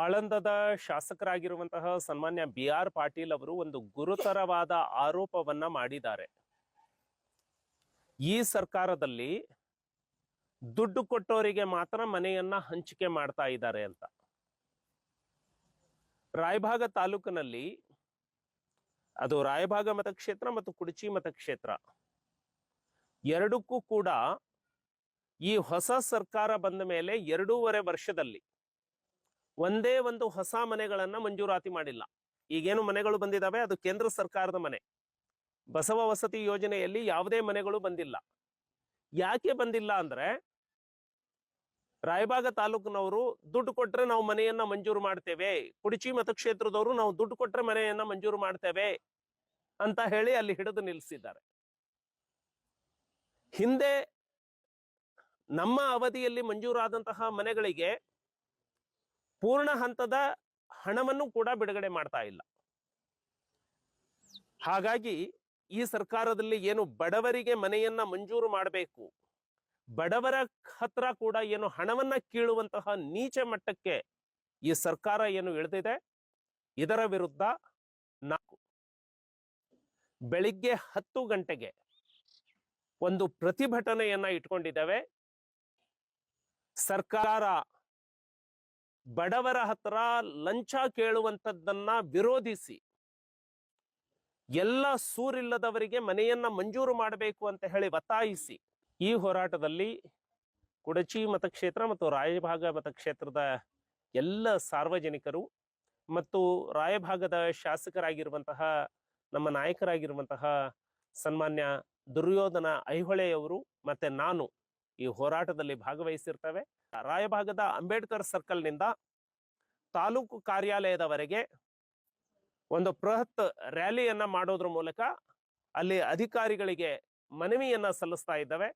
ಆಳಂದದ ಶಾಸಕರಾಗಿರುವಂತಹ ಸನ್ಮಾನ್ಯ B R Patil ಅವರು ಒಂದು ಗುರುತರವಾದ ಆರೋಪವನ್ನ ಮಾಡಿದ್ದಾರೆ. ಈ ಸರ್ಕಾರದಲ್ಲಿ ದುಡ್ಡು ಕೊಟ್ಟವರಿಗೆ ಮಾತ್ರ ಮನೆಯನ್ನ ಹಂಚಿಕೆ ಮಾಡ್ತಾ ಇದ್ದಾರೆ ಅಂತ. ರಾಯಭಾಗ ತಾಲೂಕಿನಲ್ಲಿ ಅದು ರಾಯಭಾಗ ಮತಕ್ಷೇತ್ರ ಮತ್ತು ಕುಡಚಿ ಮತಕ್ಷೇತ್ರ. ಎರಡಕ್ಕೂ ಕೂಡ ಈ ಹೊಸ ಸರ್ಕಾರ ಬಂದ ಮೇಲೆ ಎರಡೂವರೆ ವರ್ಷದಲ್ಲಿ ಒಂದೇ ಒಂದು ಹೊಸ ಮನೆಗಳನ್ನ ಮಂಜೂರಾತಿ ಮಾಡಿಲ್ಲ. ಈಗೇನು ಮನೆಗಳು ಬಂದಿದಾವೆ, ಅದು ಕೇಂದ್ರ ಸರ್ಕಾರದ ಮನೆ. ಬಸವ ವಸತಿ ಯೋಜನೆಯಲ್ಲಿ ಯಾವುದೇ ಮನೆಗಳು ಬಂದಿಲ್ಲ. ಯಾಕೆ ಬಂದಿಲ್ಲ ಅಂದ್ರೆ, ರಾಯಬಾಗ ತಾಲೂಕಿನವರು ದುಡ್ಡು ಕೊಟ್ರೆ ನಾವು ಮನೆಯನ್ನ ಮಂಜೂರು ಮಾಡ್ತೇವೆ, ಕುಡಿಚಿ ಮತಕ್ಷೇತ್ರದವರು ನಾವು ದುಡ್ಡು ಕೊಟ್ರೆ ಮನೆಯನ್ನ ಮಂಜೂರು ಮಾಡ್ತೇವೆ ಅಂತ ಹೇಳಿ ಅಲ್ಲಿ ಹಿಡಿದು ನಿಲ್ಲಿಸಿದ್ದಾರೆ. ಹಿಂದೆ ನಮ್ಮ ಅವಧಿಯಲ್ಲಿ ಮಂಜೂರಾದಂತಹ ಮನೆಗಳಿಗೆ ಪೂರ್ಣ ಹಂತದ ಹಣವನ್ನು ಕೂಡ ಬಿಡುಗಡೆ ಮಾಡ್ತಾ ಇಲ್ಲ. ಹಾಗಾಗಿ ಈ ಸರ್ಕಾರದಲ್ಲಿ ಏನು ಬಡವರಿಗೆ ಮನೆಯನ್ನ ಮಂಜೂರು ಮಾಡಬೇಕು, ಬಡವರ ಹತ್ರ ಕೂಡ ಏನು ಹಣವನ್ನ ಕೀಳುವಂತಹ ನೀಚ ಮಟ್ಟಕ್ಕೆ ಈ ಸರ್ಕಾರ ಏನು ಇಳಿದಿದೆ, ಇದರ ವಿರುದ್ಧ ನಾಲ್ಕು ಬೆಳಿಗ್ಗೆ ಹತ್ತು ಗಂಟೆಗೆ ಒಂದು ಪ್ರತಿಭಟನೆಯನ್ನ ಇಟ್ಕೊಂಡಿದ್ದೇವೆ. ಸರ್ಕಾರ ಬಡವರ ಹತ್ರ ಲಂಚ ಕೇಳುವಂಥದ್ದನ್ನ ವಿರೋಧಿಸಿ, ಎಲ್ಲ ಸೂರಿಲ್ಲದವರಿಗೆ ಮನೆಯನ್ನ ಮಂಜೂರು ಮಾಡಬೇಕು ಅಂತ ಹೇಳಿ ಒತ್ತಾಯಿಸಿ, ಈ ಹೋರಾಟದಲ್ಲಿ ಕುಡಚಿ ಮತಕ್ಷೇತ್ರ ಮತ್ತು ರಾಯಭಾಗ ಮತಕ್ಷೇತ್ರದ ಎಲ್ಲ ಸಾರ್ವಜನಿಕರು ಮತ್ತು ರಾಯಭಾಗದ ಶಾಸಕರಾಗಿರುವಂತಹ, ನಮ್ಮ ನಾಯಕರಾಗಿರುವಂತಹ ಸನ್ಮಾನ್ಯ ದುರ್ಯೋಧನ ಐಹೊಳೆಯವರು ಮತ್ತೆ ನಾನು ಈ ಹೋರಾಟದಲ್ಲಿ ಭಾಗವಹಿಸಿರ್ತವೆ. ರಾಯಭಾಗದ ಅಂಬೇಡ್ಕರ್ ಸರ್ಕಲ್ನಿಂದ ತಾಲೂಕು ಕಾರ್ಯಾಲಯದವರೆಗೆ ಒಂದು ಬೃಹತ್ ರ್ಯಾಲಿಯನ್ನ ಮಾಡೋದ್ರ ಮೂಲಕ ಅಲ್ಲಿ ಅಧಿಕಾರಿಗಳಿಗೆ ಮನವಿಯನ್ನ ಸಲ್ಲಿಸ್ತಾ ಇದ್ದಾವೆ.